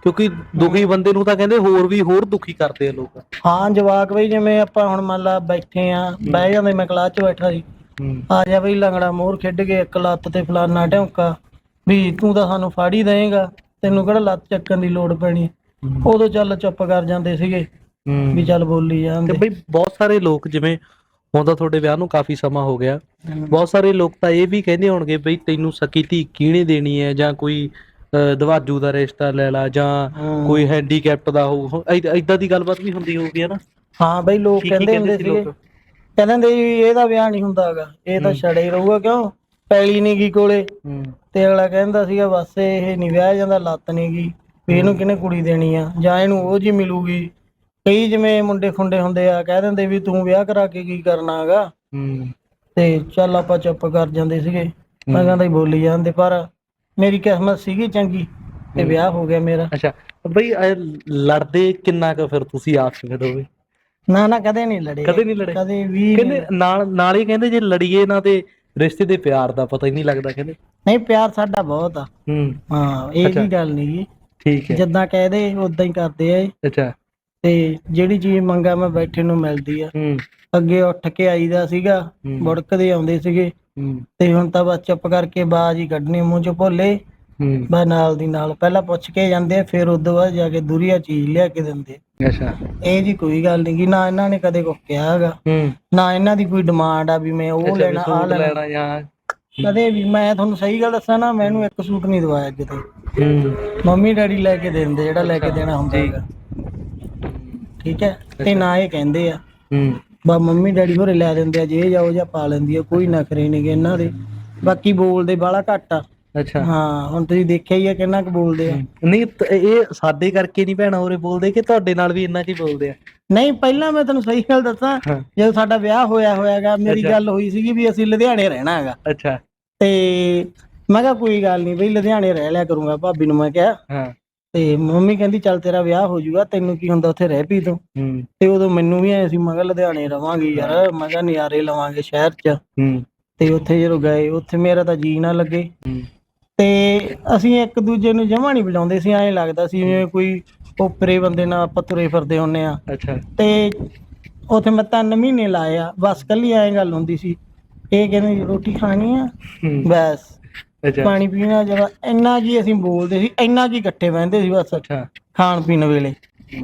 ਕਿਉਂਕਿ ਦੁਖੀ ਬੰਦੇ ਨੂੰ ਤਾਂ ਕਹਿੰਦੇ ਹੋਰ ਵੀ ਹੋਰ ਦੁਖੀ ਕਰਦੇ ਆ ਲੋਕ। ਹਾਂ ਜਵਾਕ ਬਈ ਜਿਵੇਂ ਆਪਾਂ ਹੁਣ ਮੰਨ ਲਾ ਬੈਠੇ ਆ ਬਹਿ ਜਾਂਦੇ ਮੈਂ ਕਲਾਸ 'ਚ ਬੈਠਾ ਸੀ। ਆ ਜਾ ਬਈ ਲੰਗੜਾ ਮੋਰ ਖੇਡ ਕੇ ਇੱਕ ਲੱਤ ਤੇ ਫਲਾਨਾ ਢੌਂਕਾ ਵੀ ਤੂੰ ਤਾਂ ਸਾਨੂੰ ਫਾੜੀ ਦੇਏਗਾ ਤੈਨੂੰ ਕਿਹੜਾ ਲੱਤ ਚੱਕਣ ਦੀ ਲੋੜ ਪੈਣੀ? ਉਦੋਂ ਚੱਲ ਚੁੱਪ ਕਰ ਜਾਂਦੇ ਸੀਗੇ ਵੀ ਚੱਲ ਬੋਲੀ ਤੇ ਜਾਂਦੇ। ਬਈ ਬਹੁਤ ਸਾਰੇ ਲੋਕ ਜਿਵੇਂ ਹੁਣ ਤਾਂ ਤੁਹਾਡੇ ਵਿਆਹ ਨੂੰ ਕਾਫੀ ਸਮਾਂ ਹੋ ਗਿਆ। ਬਹੁਤ ਸਾਰੇ ਲੋਕ ਤਾਂ ਇਹ ਵੀ ਕਹਿੰਦੇ ਹੋਣਗੇ ਬਈ ਤੈਨੂੰ ਸਕੀ ਧੀ ਕਿਹਨੇ ਦੇਣੀ ਹੈ ਜਾਂ ਕੋਈ ਦਵਾਜੂ ਦਾ ਰਿਸ਼ਤਾ ਲੈ ਲਾ ਜਾਂ। ਕੋਈ ਹੈਂਡੀਕੈਪਟ ਦਾ ਹੋ ਇਦਾਂ ਦੀ ਗੱਲਬਾਤ ਵੀ ਹੁੰਦੀ ਹੋਊਗੀ ਹੈ ਨਾ? ਹਾਂ ਬਈ ਲੋਕ ਕਹਿੰਦੇ ਹੁੰਦੇ ਸੀ? ਕਹਿੰਦੇ ਹੁੰਦੇ ਸੀ ਇਹਦਾ ਵਿਆਹ ਨਹੀਂ ਹੁੰਦਾ ਹੈਗਾ ਇਹ ਤਾਂ ਛੜੇ ਹੀ ਰਹੂਗਾ ਕਿਉਂ? ਪੈਲੀ ਨਹੀਂ ਗਈ ਕੋਲੇ। ਤੇ ਅਗਲਾ ਕਹਿੰਦਾ ਸੀਗਾ ਬਸ ਇਹ ਨਹੀਂ ਵਿਆਹ ਜਾਂਦਾ ਲੱਤ ਨਹੀਂ ਗਈ ਵੀ ਇਹਨੂੰ ਕਿਹਨੇ ਕੁੜੀ ਦੇਣੀ ਆ? ਜਾਂ ਇਹਨੂੰ ਉਹ ਜੀ ਮਿਲੂਗੀ। ਕਈ ਜਿਵੇਂ ਮੁੰਡੇ ਖੁੰਡੇ ਹੁੰਦੇ ਆ ਕਹਿ ਦਿੰਦੇ ਵੀ ਤੂੰ ਵਿਆਹ ਕਰਾ ਕੇ ਕੀ ਕਰਨਾ ਹੈਗਾ? ਹੂੰ। ਤੇ ਚੱਲ ਆਪਾਂ ਚੁੱਪ ਕਰ ਜਾਂਦੇ ਸੀਗੇ। ਮੈਂ ਕਹਿੰਦਾ ਹੀ ਬੋਲੀ ਜਾਂਦੇ ਪਰ ਮੇਰੀ ਕਿਸਮਤ ਸੀਗੀ ਚੰਗੀ ਤੇ ਵਿਆਹ ਹੋ ਗਿਆ ਮੇਰਾ। ਅੱਛਾ ਬਈ ਇਹ ਲੜਦੇ ਕਿੰਨਾ ਕੁ ਫਿਰ ਤੁਸੀਂ ਆਪਸ ਵਿੱਚ ਹੋਵੇ ਨਾ ਨਾ ਕਦੇ ਨਹੀਂ ਲੜੇ। ਕਦੇ ਨਹੀਂ ਲੜੇ? ਕਦੇ ਵੀ ਕਹਿੰਦੇ ਨਾਲ ਨਾਲ ਹੀ ਕਹਿੰਦੇ ਜੇ ਲੜੀਏ ਨਾ ਤੇ ਰਿਸ਼ਤੇ ਦੇ ਪਿਆਰ ਦਾ ਪਤਾ ਹੀ ਨਹੀਂ ਲੱਗਦਾ ਕਹਿੰਦੇ। ਨਹੀਂ ਪਿਆਰ ਸਾਡਾ ਬਹੁਤ ਆ। ਹੂੰ। ਹਾਂ ਇਹ। ਵੀ ਗੱਲ ਨਹੀਂ ਠੀਕ ਹੈ। ਜਿੱਦਾਂ ਕਹਦੇ ਉਦਾਂ ਹੀ ਕਰਦੇ ਆ ਇਹ। ਅੱਛਾ। ਤੇ ਜਿਹੜੀ ਚੀਜ਼ ਮੰਗਾ ਮੈਂ ਬੈਠੇ ਨੂੰ ਮਿਲਦੀ ਆ। ਹੂੰ। ਅੱਗੇ ਉੱਠ ਕੇ ਆਈਦਾ ਸੀਗਾ ਹੂੰ। ਆਉਂਦੇ ਸੀਗੇ। ਹੂੰ। ਤੇ ਹੁਣ ਤਾਂ ਬਸ ਚੁੱਪ ਕਰਕੇ ਬਾਜ ਹੀ ਕੱਢਣੀ ਮੂੰਹ ਚੋਂ ਭੋਲੇ। ਹੂੰ। ਬਸ ਨਾਲ ਦੀ ਨਾਲ ਪਹਿਲਾਂ ਪੁੱਛ ਕੇ ਜਾਂਦੇ ਆ ਫਿਰ ਉਦੋਂ ਬਾਅਦ ਜਾ ਕੇ ਦੂਰੀਆ ਚੀਜ਼ ਲਿਆ ਕੇ ਦਿੰਦੇ। ਅੱਛਾ। ਇਹ ਜੀ ਕੋਈ ਗੱਲ ਨਹੀਂ ਕਿ ਨਾ ਇਹਨਾਂ ਨੇ ਕਦੇ ਕੁਛ ਕਿਹਾ ਹੈਗਾ। ਹੂੰ। ਨਾ ਇਹਨਾਂ ਦੀ ਕੋਈ ਡਿਮਾਂਡ ਆ ਵੀ ਮੈਂ ਉਹ ਲੈਣਾ ਆ ਸੂਟ ਲੈਣਾ। ਲੈਣਾ ਜਾਂ ਕਦੇ ਵੀ ਮੈਂ ਤੁਹਾਨੂੰ ਸਹੀ ਗੱਲ ਦੱਸਾਂ ਨਾ ਮੈਨੂੰ ਇੱਕ ਸੂਟ ਨਹੀਂ ਦਵਾਇਆ ਕਿਤੇ। ਹੂੰ। ਮੰਮੀ ਡੈਡੀ ਲੈ ਕੇ ਦਿੰਦੇ ਜਿਹੜਾ ਲੈ ਕੇ ਦੇਣਾ ਹੁੰਦਾ। ਹੈਗਾ। ਠੀਕ ਹੈ? ਤੇ ਨਾ ਇਹ ਕਹਿੰਦੇ ਆ। ਹੂੰ। ਬਾ ਮੰਮੀ ਡੈਡੀ ਹੋਰੇ ਲੈ ਦਿੰਦੇ ਆ ਜੇ ਜਾਓ ਜਾਂ ਪਾ ਲੈਂਦੀ ਆ ਕੋਈ ਨਖਰੇ ਨਹੀਂਗੇ ਇਹਨਾਂ ਦੇ। ਬਾਕੀ ਬੋਲਦੇ ਬਾਲਾ ਘੱਟ ਆ। ਅੱਛਾ। ਹਾਂ ਹੁਣ ਤੁਸੀਂ ਦੇਖਿਆ ਹੀ ਆ ਕਿੰਨਾ ਕੁ ਬੋਲਦੇ ਆ। ਨਹੀਂ ਤ- ਇਹ ਸਾਡੇ ਕਰਕੇ ਨਹੀਂ ਭੈਣਾ ਹੋਰੇ ਬੋਲਦੇ ਕਿ ਤੁਹਾਡੇ ਨਾਲ ਵੀ ਇੰਨਾ ਕੀ ਬੋਲਦੇ ਆ? ਨਹੀਂ ਪਹਿਲਾਂ ਮੈਂ ਤੁਹਾਨੂੰ ਸਹੀ ਗੱਲ ਦੱਸਾਂ ਹਾਂ। ਜਦੋਂ ਸਾਡਾ ਵਿਆਹ ਹੋਇਆ ਹੋਇਆਗਾ ਮੇਰੀ ਅੱਛਾ। ਗੱਲ ਹੋਈ ਸੀਗੀ ਵੀ ਅਸੀਂ ਲੁਧਿਆਣੇ ਰਹਿਣਾ ਹੈਗਾ। ਅੱਛਾ। ਤੇ ਮੈਂ ਕਿਹਾ ਕੋਈ ਗੱਲ ਨਹੀਂ ਬਈ ਲੁਧਿਆਣੇ ਰਹਿ ਲਿਆ ਕਰੂੰਗਾ ਭਾਬੀ ਨੂੰ ਮੈਂ ਕਿਹਾ। ਹਾਂ। ਤੇ ਮੰਮੀ ਕਹਿੰਦੀ ਚੱਲ ਤੇਰਾ ਵਿਆਹ ਹੋ ਜਾਊਗਾ ਤੈਨੂੰ ਕੀ ਹੁੰਦਾ ਉੱਥੇ ਰਹਿ ਪੀ ਤੂੰ? ਹੂੰ। ਤੇ ਉਦੋਂ ਮੈਨੂੰ ਵੀ ਐ ਸੀ ਮੈਂ ਕਿਹਾ ਲੁਧਿਆਣੇ ਰਵਾਂਗੇ ਯਾਰ ਮੈਂ ਕਿਹਾ ਨਜ਼ਾਰੇ ਲਵਾਂਗੇ ਸ਼ਹਿਰ 'ਚ। ਹੂੰ। ਤੇ ਉੱਥੇ ਜਦੋਂ ਗਏ ਉੱਥੇ ਮੇਰਾ ਤਾਂ ਜੀ ਨਾ ਲੱਗੇ। ਹੂੰ। ਤੇ ਅਸੀਂ ਇੱਕ ਦੂਜੇ ਨੂੰ ਜਮਾ ਨਹੀਂ ਬੁਲਾਉਂਦੇ ਸੀ ਐਂ ਲੱਗਦਾ ਸੀ ਜਿਵੇਂ ਕੋਈ ਓਪਰੇ ਬੰਦੇ ਨਾਲ ਆਪਾਂ ਤੁਰੇ ਫਿਰਦੇ ਹੁੰਨੇ ਆ। ਅੱਛਾ। ਤੇ ਉੱਥੇ ਮੈਂ ਤਿੰਨ ਮਹੀਨੇ ਲਾਏ ਆ ਬਸ ਕੱਲੀ ਐਂ ਗੱਲ ਹੁੰਦੀ ਸੀ। ਇਹ ਕਹਿੰਦੇ ਰੋਟੀ ਖਾਣੀ ਆ ਹੂੰ। ਬਸ। ਅੱਛਾ। ਪਾਣੀ ਪੀਣਾ ਜਰਾ ਇੰਨਾ ਕੀ ਅਸੀਂ ਬੋਲਦੇ ਸੀ ਇੰਨਾ ਕੀ ਇਕੱਠੇ ਬਹਿੰਦੇ ਸੀ ਬਸ। ਅੱਛਾ। ਖਾਣ ਪੀਣ ਵੇਲੇ।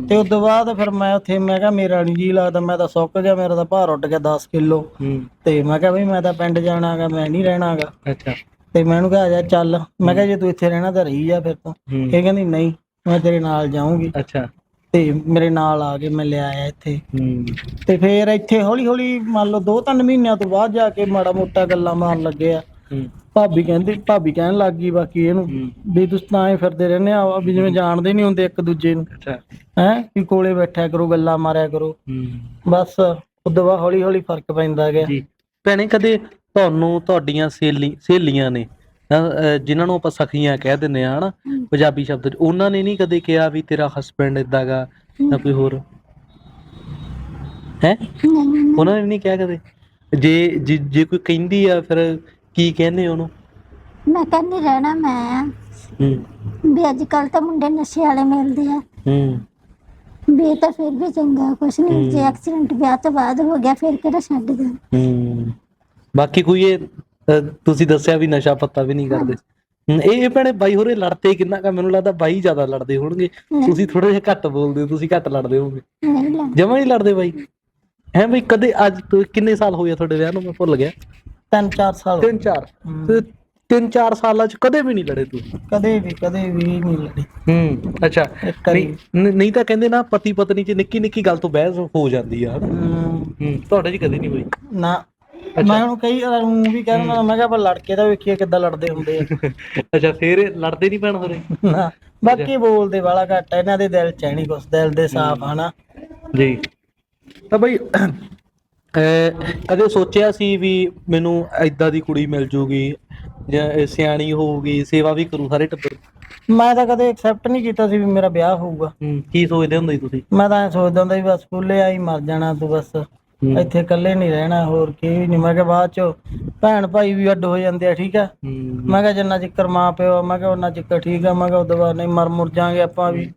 ਤੇ ਉਸ ਤੋਂ ਬਾਅਦ ਫਿਰ ਮੈਂ ਉੱਥੇ ਮੈਂ ਕਿਹਾ ਮੇਰਾ ਨਹੀਂ ਜੀ ਲੱਗਦਾ ਮੈਂ ਤਾਂ ਸੁੱਕ ਗਿਆ ਮੇਰਾ ਤਾਂ ਭਾਰ ਉੱਡ ਗਿਆ 10 ਕਿਲੋ। ਹੂੰ। ਤੇ ਮੈਂ ਕਿਹਾ ਬਈ ਮੈਂ ਤਾਂ ਪਿੰਡ ਜਾਣਾਗਾ ਮੈਂ ਨਹੀਂ ਰਹਿਣਾਗਾ। ਅੱਛਾ। ਤੇ ਮੈਂ ਉਹਨੂੰ ਕਿਹਾ ਜਾ ਚੱਲ ਮੈਂ ਕਿਹਾ ਜੇ ਤੂੰ ਇੱਥੇ ਰਹਿਣਾ ਤਾਂ ਰਹੀ ਜਾ ਫਿਰ ਤੂੰ। ਹੂੰ। ਇਹ ਕਹਿੰਦੀ ਨਹੀਂ ਮੈਂ ਤੇਰੇ ਨਾਲ ਜਾਊਂਗੀ। ਅੱਛਾ। ਤੇ ਮੇਰੇ ਨਾਲ ਆ ਕੇ ਮੈਂ ਲਿਆ ਆਇਆ ਇੱਥੇ। ਹੂੰ। ਤੇ ਫਿਰ ਇੱਥੇ ਹੌਲੀ ਹੌਲੀ ਮੰਨ ਲਓ ਦੋ ਤਿੰਨ ਮਹੀਨਿਆਂ ਤੋਂ ਬਾਅਦ ਜਾ ਕੇ ਮਾੜਾ ਮੋਟਾ ਗੱਲਾਂ ਮਾਰਨ ਲੱਗੇ ਆ। ਹੂੰ। ਭਾਬੀ ਕਹਿੰਦੀ ਭਾਬੀ ਕਹਿਣ ਲੱਗ ਗਈ ਬਾਕੀ ਇਹਨੂੰ ਵੀ ਤੁਸੀਂ ਤਾਂ ਐ ਫਿਰਦੇ ਰਹਿੰਦੇ ਆ ਵੀ ਜਿਵੇਂ ਜਾਣਦੇ ਨਹੀਂ ਹੁੰਦੇ ਇੱਕ ਦੂਜੇ ਨੂੰ। ਅੱਛਾ। ਹੈ ਵੀ ਕੋਲੇ ਬੈਠਿਆ ਕਰੋ ਗੱਲਾਂ ਮਾਰਿਆ ਕਰੋ। ਬਸ ਉਦੋਂ ਬਾਅਦ ਹੌਲੀ ਹੌਲੀ ਫ਼ਰਕ ਪੈਂਦਾ ਗਿਆ। ਜੀ। ਭੈਣੇ ਕਦੇ ਤੁਹਾਨੂੰ ਤੁਹਾਡੀਆਂ ਸਹੇਲੀ ਸਹੇਲੀਆਂ ਨੇ ਜਿਨ੍ਹਾਂ ਨੂੰ ਆਪਾਂ ਸਖੀਆਂ ਕਹਿ ਦਿੰਦੇ ਆ ਹਨਾ ਪੰਜਾਬੀ ਸ਼ਬਦ ਚ ਉਹਨਾਂ ਨੇ ਨਹੀਂ ਕਦੇ ਕਿਹਾ ਵੀ ਤੇਰਾ ਹਸਬੰਡ ਇਦਾਂਗਾ ਜਾਂ ਕੋਈ ਹੋਰ? ਹੈ? ਉਹਨਾਂ ਨੇ ਨਹੀਂ ਕਿਹਾ ਕਦੇ? ਜੇ ਜੇ ਕੋਈ ਕਹਿੰਦੀ ਆ ਫਿਰ ਕੀ ਕਹਿੰਦੇ ਉਹਨੂੰ? ਮੈਂ ਕਹਿੰਦੀ ਰਹਿਣਾ ਮੈਂ। ਹੂੰ। ਵੀ ਅੱਜ ਕੱਲ ਤਾਂ ਮੁੰਡੇ ਨਸ਼ੇ ਵਾਲੇ ਮਿਲਦੇ ਆ। ਹੂੰ। ਵੀ ਇਹ ਤਾਂ ਫਿਰ ਵੀ ਚੰਗਾ ਕੁਛ ਨਹੀਂ। ਜੇ ਐਕਸੀਡੈਂਟ ਵਿਆਹ ਤੋਂ ਬਾਅਦ ਹੋ ਗਿਆ ਫਿਰ ਕਿਹੜਾ ਛੱਡ ਦੇ ਹੂੰ। ਬਾਕੀ ਕੋਈ ਇਹ ਅਹ, ਤੁਸੀਂ ਦੱਸਿਆ ਵੀ ਨਸ਼ਾ ਪੱਤਾ ਵੀ ਨਹੀਂ ਕਰਦੇ। ਹੂੰ, ਇਹ ਇਹ ਭੈਣੇ ਬਾਈ ਹੋਰੇ ਲੜਦੇ ਕਿੰਨਾ ਕਾ ਮੈਨੂੰ ਲੱਗਦਾ ਬਾਈ ਜ਼ਿਆਦਾ ਲੜਦੇ ਹੋਣਗੇ। ਤੁਸੀਂ ਥੋੜੇ ਜਿਹਾ ਘੱਟ ਬੋਲਦੇ ਹੋ ਤੁਸੀਂ ਘੱਟ ਲੜਦੇ ਨਹੀਂ ਲੱਗ ਜਮਾਂ ਨਹੀਂ ਲੜਦੇ ਬਾਈ। ਹੈ ਬਈ ਕਦੇ ਅੱਜ ਤੋਂ ਕਿੰਨੇ ਸਾਲ ਹੋਏ ਆ ਤੁਹਾਡੇ ਵਿਆਹ ਨੂੰ? ਮੈਂ ਭੁੱਲ ਗਿਆ। ਤਿੰਨ ਚਾਰ ਸਾਲ ਹੋ ਤਿੰਨ ਚਾਰ ਹੂੰ। ਤੇ 3-4 ਸਾਲਾਂ ਚ ਕਦੇ ਵੀ ਨਹੀਂ ਲੜੇ ਤੁਸੀਂ ਕਦੇ ਵੀ ਕਦੇ ਵੀ ਨਹੀਂ ਲੜੀ। ਹੂੰ ਅੱਛਾ। ਨਹੀਂ ਨਹੀਂ ਤਾਂ ਕਹਿੰਦੇ ਨਾ ਪਤੀ ਪਤਨੀ ਚ ਨਿੱਕੀ ਨਿੱਕੀ ਗੱਲ ਤੋਂ ਬਹਿਸ ਹੋ ਜਾਂਦੀ ਆ। ਹੂੰ। ਤੁਹਾਡੇ ਚ ਕਦੇ ਨਹੀਂ ਹੋਈ। ਨਾ। ਮੈਂ ਹੁਣ ਕਈ ਵਾਰ ਵੀ ਕਹਿੰਦਾ ਮੈਂ ਕਿਹਾ ਪਰ ਲੜ ਕੇ ਤਾਂ ਵੇਖੀਏ ਕਿੱਦਾਂ ਲੜਦੇ ਹੁੰਦੇ ਆ। ਅੱਛਾ ਫੇਰ ਲੜਦੇ ਨਹੀਂ ਪੈਣ ਹੋਰੇ। ਨਾ ਬਾਕੀ ਬੋਲਦੇ ਵਾਲਾ ਘੱਟ ਇਹਨਾਂ ਦੇ ਦਿਲ ਚ ਨਹੀਂ ਕੁਛ ਦਿਲ ਦੇ ਸਾਫ਼ ਹਨਾ ਜੀ। ਤਾਂ ਬਈ ਕਦੇ ਸੋਚਿਆ ਸੀ ਵੀ ਮੈਨੂੰ ਐਦਾਂ ਦੀ ਕੁੜੀ ਮਿਲ ਜੂਗੀ ਜਾਂ ਸਿਆਣੀ ਹੋਊਗੀ ਸੇਵਾ ਵੀ ਕਰੂ ਸਾਰੇ ਟੱਬਰ ਮੈਂ ਤਾਂ ਕਦੇ ਐਕਸੈਪਟ ਨਹੀਂ ਕੀਤਾ ਸੀ ਵੀ ਮੇਰਾ ਵਿਆਹ ਹੋਊਗਾ। ਹੂੰ ਕੀ ਸੋਚਦੇ ਹੁੰਦੇ ਸੀ ਤੁਸੀਂ? ਮੈਂ ਤਾਂ ਐਂ ਸੋਚਦਾ ਹੁੰਦਾ ਸੀ ਬਸ ਸਕੂਲੇ ਆਈ ਮਰ ਜਾਣਾ ਤੂੰ ਬਸ। ਇੱਥੇ ਇਕੱਲੇ ਨਹੀਂ ਰਹਿਣਾ ਹੋਰ ਕੀ ਨਹੀਂ। ਮੈਂ ਕਿਹਾ ਬਾਅਦ ਚ ਭੈਣ ਭਾਈ ਵੀ ਅੱਡ ਹੋ ਜਾਂਦੇ ਆ ਠੀਕ ਆ? ਹੂੰ। ਮੈਂ ਕਿਹਾ ਜਿੰਨਾ ਚਿਕਰ ਮਾਂ ਪਿਓ ਆ, ਮੈਂ ਕਿਹਾ ਉਹਨਾਂ ਚਿਕਰ ਠੀਕ ਆ। ਮੈਂ ਕਿਹਾ ਉਦੋਂ ਬਾਅਦ ਨਹੀਂ ਮਰ ਮੁਰ ਜਾਾਂਗੇ ਆਪਾਂ ਵੀ।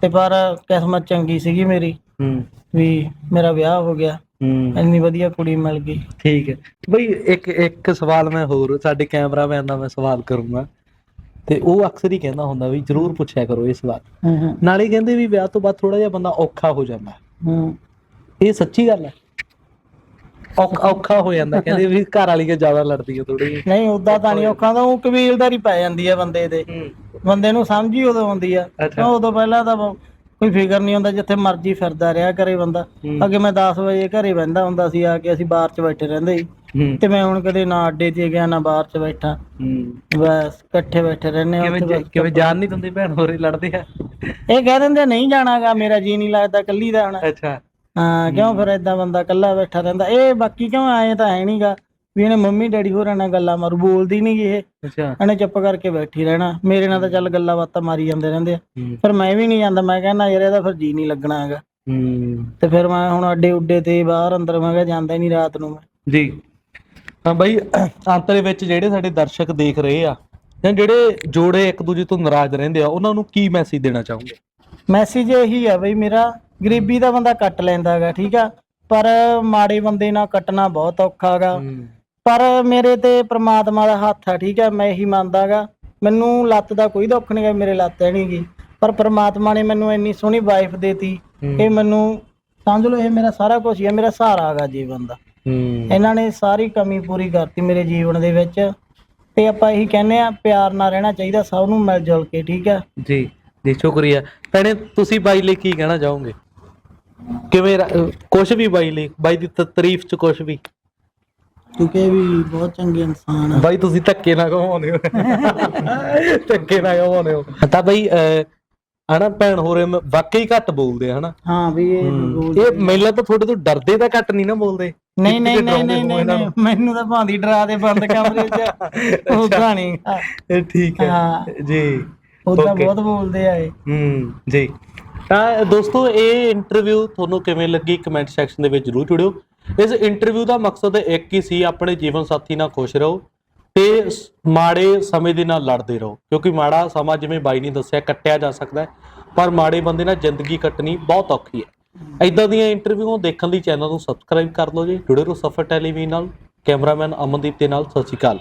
ਤੇ ਪਰ ਕਿਸਮਤ ਚੰਗੀ ਸੀਗੀ ਮੇਰੀ ਹੂੰ। ਵੀ ਮੇਰਾ ਵਿਆਹ ਹੋ ਗਿਆ। ਹੂੰ। ਇੰਨੀ ਵਧੀਆ ਕੁੜੀ ਮਿਲ ਗਈ। ਠੀਕ ਹੈ। ਬਈ ਇੱਕ ਇੱਕ ਸਵਾਲ ਮੈਂ ਹੋਰ ਸਾਡੇ ਕੈਮਰਾਮੈਨ ਦਾ ਮੈਂ ਸਵਾਲ ਕਰੂੰਗਾ। ਤੇ ਉਹ ਅਕਸਰ ਹੀ ਕਹਿੰਦਾ ਹੁੰਦਾ ਵੀ ਜਰੂਰ ਪੁੱਛਿਆ ਕਰੋ ਇਹ ਸਵਾਲ। ਹੂੰ ਹੂੰ। ਨਾਲੇ ਕਹਿੰਦੇ ਵੀ ਵਿਆਹ ਤੋਂ ਬਾਅਦ ਥੋੜਾ ਜਿਹਾ ਬੰਦਾ ਔਖਾ ਹੋ ਜਾਂਦਾ। ਹੂੰ। ਇਹ ਸੱਚੀ ਗੱਲ ਹੈ? ਔਖਾ ਔਖਾ ਹੋ ਜਾਂਦਾ। ਕਹਿੰਦੇ ਵੀ ਘਰ ਵਾਲੀਆਂ ਜ਼ਿਆਦਾ ਲੜਦੀਆਂ ਥੋੜੀ ਨਹੀਂ ਉਦਾਂ ਤਾਂ ਨਹੀਂ ਔਖਾ ਤਾਂ ਉਹ ਕਬੀਲਦਾਰੀ ਪੈ ਜਾਂਦੀ ਆ ਬੰਦੇ ਦੇ। ਬੰਦੇ ਨੂੰ ਸਮਝ ਹੀ ਉਦੋਂ ਆਉਂਦੀ ਆ ਅੱਛਾ। ਉਦੋਂ ਪਹਿਲਾਂ ਤਾਂ ਬ- ਕੋਈ ਫਿਕਰ ਨਹੀਂ ਹੁੰਦਾ ਜਿੱਥੇ ਮਰਜ਼ੀ ਫਿਰਦਾ ਰਿਹਾ ਕਰੇ ਬੰਦਾ। ਅੱਗੇ ਮੈਂ 10 ਵਜੇ ਘਰੇ ਬਹਿੰਦਾ ਹੁੰਦਾ ਸੀ ਆ ਕੇ ਅਸੀਂ ਬਾਹਰ 'ਚ ਬੈਠੇ ਰਹਿੰਦੇ ਸੀ। ਤੇ ਮੈਂ ਹੁਣ ਕਦੇ ਨਾ ਅੱਡੇ 'ਤੇ ਗਿਆ ਨਾ ਬਾਹਰ 'ਚ ਬੈਠਾ। ਬਸ ਇਕੱਠੇ ਬੈਠੇ ਰਹਿੰਦੇ ਹਾਂ ਕਿਵੇਂ ਕਿਵੇਂ ਜਾਣ ਨਹੀਂ ਦਿੰਦੇ ਭੈਣ ਹੋਰੇ ਲੜਦੇ ਆ। ਇਹ ਕਹਿ ਦਿੰਦੇ ਨਹੀਂ ਜਾਣਾਗਾ ਮੇਰਾ ਜੀ ਨਹੀਂ ਲੱਗਦਾ ਕੱਲੀ ਦਾ ਹੁਣ। ਅੱਛਾ। ਹਾਂ ਕਿਉਂ ਫਿਰ ਏਦਾਂ ਬੰਦਾ ਕੱਲਾ ਬੈਠਾ ਰਹਿੰਦਾ? ਇਹ ਬਾਕੀ ਕਿਉਂ ਆਏ ਤਾਂ ਹੈ ਨਹੀਂਗਾ ਵੀ ਇਹਨੇ ਮੰਮੀ ਡੈਡੀ ਹੋਰਾਂ ਨਾਲ ਗੱਲਾਂ ਮਾਰੂ ਬੋਲਦੀ ਨਹੀਂ ਇਹ। ਅੱਛਾ। ਇਹਨੇ ਚੁੱਪ ਕਰਕੇ ਬੈਠੀ ਰਹਿਣਾ। ਮੇਰੇ ਨਾਲ ਤਾਂ ਚੱਲ ਗੱਲਾਂ ਬਾਤਾਂ ਮਾਰੀ ਜਾਂਦੇ ਰਹਿੰਦੇ ਆ। ਹੂੰ। ਪਰ ਮੈਂ ਵੀ ਨਹੀਂ ਜਾਂਦਾ ਮੈਂ ਕਹਿੰਦਾ ਯਾਰ ਇਹਦਾ ਫਿਰ ਜੀ ਨਹੀਂ ਲੱਗਣਾ ਹੈਗਾ। ਹੂੰ। ਤੇ ਫਿਰ ਮੈਂ ਹੁਣ ਅੱਡੇ ਉੱਡੇ ਤੇ ਬਾਹਰ ਅੰਦਰ ਮੈਂ ਕਿਹਾ ਜਾਂਦਾ ਹੀ ਨਹੀਂ ਰਾਤ ਨੂੰ ਮੈਂ। ਜੀ। ਹਾਂ ਬਾਈ ਅੰਤ ਦੇ ਵਿੱਚ ਜਿਹੜੇ ਸਾਡੇ ਦਰਸ਼ਕ ਦੇਖ ਰਹੇ ਆ ਜਾਂ ਜਿਹੜੇ ਜੋੜੇ ਇੱਕ ਦੂਜੇ ਤੋਂ ਨਾਰਾਜ਼ ਰਹਿੰਦੇ ਆ ਉਹਨਾਂ ਨੂੰ ਕੀ ਮੈਸੇਜ ਦੇਣਾ ਚਾਹੋਗੇ? ਮੈਸੇਜ ਇਹੀ ਆ ਬਈ ਮੇਰਾ ਗਰੀਬੀ ਦਾ ਬੰਦਾ ਕੱਟ ਲੈਂਦਾ ਹੈਗਾ ਠੀਕ ਆ? ਪਰ ਮਾੜੇ ਬੰਦੇ ਨਾਲ ਕੱਟਣਾ ਬਹੁਤ ਔਖਾ ਹੈਗਾ। ਪਰ ਮੇਰੇ ਤੇ ਪ੍ਰਮਾਤਮਾ ਦਾ ਹੱਥ ਆ ਠੀਕ ਆ ਮੈਂ ਇਹੀ ਮੰਨਦਾਗਾ। ਮੈਨੂੰ ਲੱਤ ਦਾ ਕੋਈ ਦੁੱਖ ਨਹੀਂ ਗਾ ਮੇਰੇ ਲੱਤ ਹੈ ਨੀ ਗੀ। ਪਰ ਪ੍ਰਮਾਤਮਾ ਨੇ ਮੈਨੂੰ ਇੰਨੀ ਸੋਹਣੀ ਵਾਈਫ ਦੇਤੀ ਇਹ ਮੈਨੂੰ ਸਮਝ ਲਓ ਇਹ ਮੇਰਾ ਸਾਰਾ ਕੁਝ ਹੀ ਮੇਰਾ ਸਹਾਰਾ ਹੈਗਾ ਜੀਵਨ ਦਾ। ਹੂੰ। ਇਹਨਾਂ ਨੇ ਸਾਰੀ ਕਮੀ ਪੂਰੀ ਕਰਤੀ ਮੇਰੇ ਜੀਵਨ ਦੇ ਵਿੱਚ ਤੇ ਆਪਾਂ ਇਹੀ ਕਹਿੰਦੇ ਆ ਪਿਆਰ ਨਾਲ ਰਹਿਣਾ ਚਾਹੀਦਾ ਸਭ ਨੂੰ ਮਿਲ ਜੁਲ ਕੇ ਠੀਕ ਆ ਜੀ ਜੀ ਸ਼ੁਕਰੀਆ। ਭੈਣੇ ਤੁਸੀਂ ਬਾਈ ਲਈ ਕੀ ਕਹਿਣਾ ਚਾਹੋਗੇ? ਕਿਵੇਂ ਕੁਝ ਵੀ ਬਾਈ ਲਈ ਬਾਈ ਦੀ ਤਾਰੀਫ ਚ ਕੁਝ ਵੀ। ਕਿਉਂਕਿ ਇਹ ਵੀ ਬਹੁਤ ਚੰਗੇ ਇਨਸਾਨ ਆ। ਬਾਈ ਤੁਸੀਂ ਧੱਕੇ ਨਾ ਕਹਾਉਂਦੇ ਹੋ। ਧੱਕੇ ਨਾ ਕਹਾਉਂਦੇ ਹੋ। ਤਾਂ ਬਾਈ ਹਨਾ ਭੈਣ ਹੋਰੇ ਵਾਕਈ ਘੱਟ ਬੋਲਦੇ ਆ ਹਨਾ? ਹਾਂ ਵੀ ਇਹ ਇਹ ਮੈਨੂੰ ਤਾਂ ਤੁਹਾਡੇ ਤੋਂ ਡਰਦੇ ਤਾਂ ਘੱਟ ਨਹੀਂ ਨਾ ਬੋਲਦੇ। ਨਹੀਂ ਨਹੀਂ ਨਹੀਂ ਨਹੀਂ ਨਹੀਂ। ਮੈਨੂੰ ਤਾਂ ਭਾਂਦੀ ਡਰਾ ਦੇ ਬੰਦ ਕਮਰੇ 'ਚ। ਨਹੀਂ। ਇਹ ਠੀਕ ਹੈ। ਹਾਂ। ਜੀ। ਉਦਾਂ. ਬਹੁਤ ਬੋਲਦੇ ਆ ਇਹ। ਹੂੰ ਜੀ। ਤਾਂ ਦੋਸਤੋ ਇਹ ਇੰਟਰਵਿਊ ਤੁਹਾਨੂੰ ਕਿਵੇਂ ਲੱਗੀ? ਕਮੈਂਟ ਸੈਕਸ਼ਨ ਦੇ ਵਿੱਚ ਜਰੂਰ ਜੁੜਿਓ। ਇਸ ਇੰਟਰਵਿਊ ਦਾ ਮਕਸਦ ਇੱਕ ਹੀ ਸੀ, ਆਪਣੇ ਜੀਵਨ ਸਾਥੀ ਨਾਲ ਖੁਸ਼ ਰਹੋ ਤੇ ਸ- ਮਾੜੇ ਸਮੇਂ ਦੇ ਨਾਲ ਲੜਦੇ ਰਹੋ, ਕਿਉਂਕਿ ਮਾੜਾ ਸਮਾਂ ਜਿਵੇਂ ਬਾਈ ਨੇ ਦੱਸਿਆ ਕੱਟਿਆ ਜਾ ਸਕਦਾ ਪਰ ਮਾੜੇ ਬੰਦੇ ਨਾਲ ਜ਼ਿੰਦਗੀ ਕੱਟਣੀ ਬਹੁਤ ਔਖੀ ਹੈ। ਇਦਾਂ ਦੀਆਂ ਇੰਟਰਵਿਊਆਂ ਦੇਖਣ ਲਈ ਚੈਨਲ ਨੂੰ ਸਬਸਕ੍ਰਾਈਬ ਕਰ ਲਓ ਜੀ। ਜੁੜੇ ਰਹੋ ਸਫਰ ਟੈਲੀਵਿਜ਼ਨ ਨਾਲ। ਕੈਮਰਾਮੈਨ ਅਮਨਦੀਪ ਦੇ ਨਾਲ। ਸਤਿ ਸ਼੍ਰੀ ਅਕਾਲ।